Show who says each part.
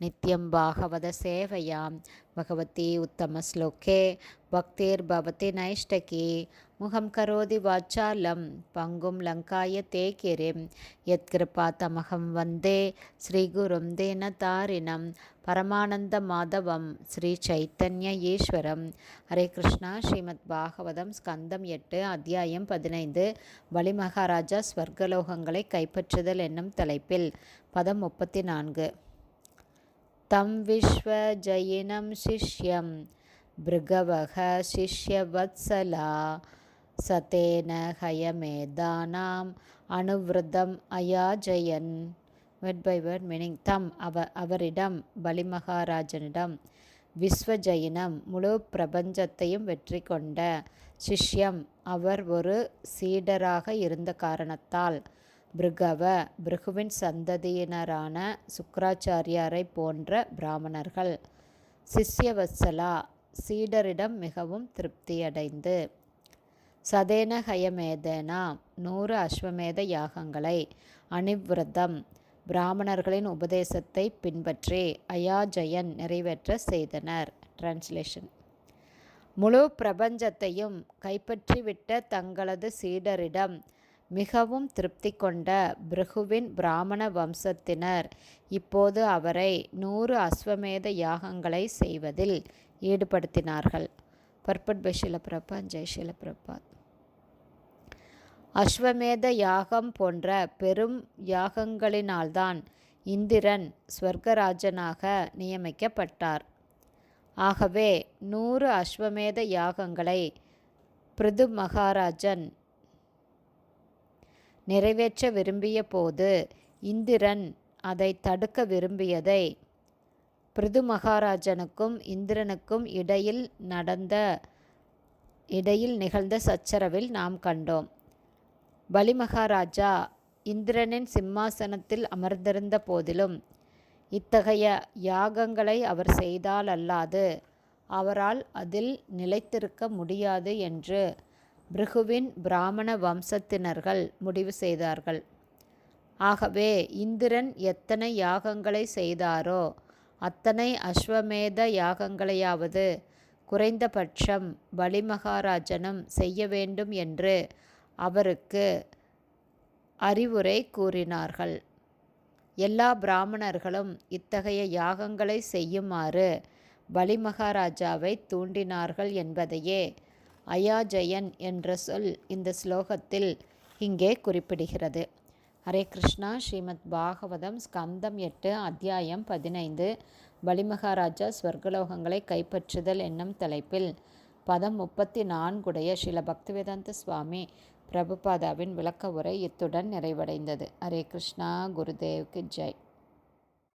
Speaker 1: நித்யம் பாகவத சேவையாம். பகவதி உத்தமஸ்லோகே பக்திர்பவதி நைஷ்டகி. முகம் கரோதி வாச்சாலம். பங்கும் லங்காய தே எத் யத்கிருபா தமகம் வந்தே. ஸ்ரீகுரும் தேனதாரிணம் பரமானந்த மாதவம். ஸ்ரீ சைத்தன்ய ஈஸ்வரம். ஹரே கிருஷ்ணா. ஸ்ரீமத் பாகவதம் ஸ்கந்தம் எட்டு அத்தியாயம் பதினைந்து. வலிமகாராஜா ஸ்வர்கலோகங்களை கைப்பற்றுதல் என்னும் தலைப்பில். பதம் முப்பத்தி நான்கு. தம் விஸ்வஜயினம் சிஷ்யம் பிருகவக சிஷ்யவத்சலா சதேன ஹயமேதானாம் அனுவிரதம் அயாஜயன் வெட் பை வேர்ட் மீனிங் தம் அவ அவரிடம் பலிமகாராஜனிடம் விஸ்வஜயினம் முழு பிரபஞ்சத்தையும் வெற்றி கொண்ட சிஷ்யம். அவர் ஒரு சீடராக இருந்த காரணத்தால் பிருகவ பிருகுவின் சந்ததியினரான சுக்கராச்சாரியாரை போன்ற பிராமணர்கள். சிஷ்யவத்சலா சீடரிடம் மிகவும் திருப்தியடைந்து. சதேன ஹயமேதேனா நூறு அஸ்வமேத யாகங்களை அணிவிரதம் பிராமணர்களின் உபதேசத்தை பின்பற்றி அயாஜயன் நிறைவேற்ற செய்தனர். டிரான்ஸ்லேஷன் முழு பிரபஞ்சத்தையும் கைப்பற்றிவிட்ட தங்களது சீடரிடம் மிகவும் திருப்தி கொண்ட பிருகுவின் பிராமண வம்சத்தினர். இப்போது அவரை நூறு அஸ்வமேத யாகங்களை செய்வதில் ஈடுபடுத்தினார்கள். பர்பட் பை ஷிலப்பிரபா ஜெய் அஸ்வமேத யாகம் போன்ற பெரும் யாகங்களினால்தான் இந்திரன் ஸ்வர்கராஜனாக நியமிக்கப்பட்டார். ஆகவே நூறு அஸ்வமேத யாகங்களை பிருது மகாராஜன் நிறைவேற்ற விரும்பிய போது இந்திரன் அதை தடுக்க விரும்பியதை பிருது மகாராஜனுக்கும் இந்திரனுக்கும் இடையில் நடந்த இடையில் நிகழ்ந்த சச்சரவில் நாம் கண்டோம். பலிமகாராஜா இந்திரனின் சிம்மாசனத்தில் அமர்ந்திருந்த போதிலும் இத்தகைய யாகங்களை அவர் செய்தால் அல்லாது அவரால் அதில் நிலைத்திருக்க முடியாது என்று பிருகுவின் பிராமண வம்சத்தினர்கள் முடிவு செய்தார்கள். ஆகவே இந்திரன் எத்தனை யாகங்களை செய்தாரோ அத்தனை அஸ்வமேத யாகங்களையாவது குறைந்தபட்சம் பலிமகாராஜனும் செய்ய வேண்டும் என்று அவருக்கு அறிவுரை கூறினார்கள். எல்லா பிராமணர்களும் இத்தகைய யாகங்களை செய்யுமாறு பலிமகாராஜாவை தூண்டினார்கள் என்பதையே அயாஜயன் என்ற சொல் இந்த ஸ்லோகத்தில் இங்கே குறிப்பிடுகிறது. ஹரே கிருஷ்ணா ஸ்ரீமத் பாகவதம் ஸ்கந்தம் எட்டு அத்தியாயம் பதினைந்து. பலிமகாராஜா ஸ்வர்கலோகங்களை கைப்பற்றுதல் என்னும் தலைப்பில் பதம் முப்பத்தி நான்குடைய ஸ்ரீல பக்திவேதாந்த சுவாமி பிரபுபாதாவின் விளக்க உரை இத்துடன் நிறைவடைந்தது. ஹரே கிருஷ்ணா குருதேவ்க்கு ஜெய்.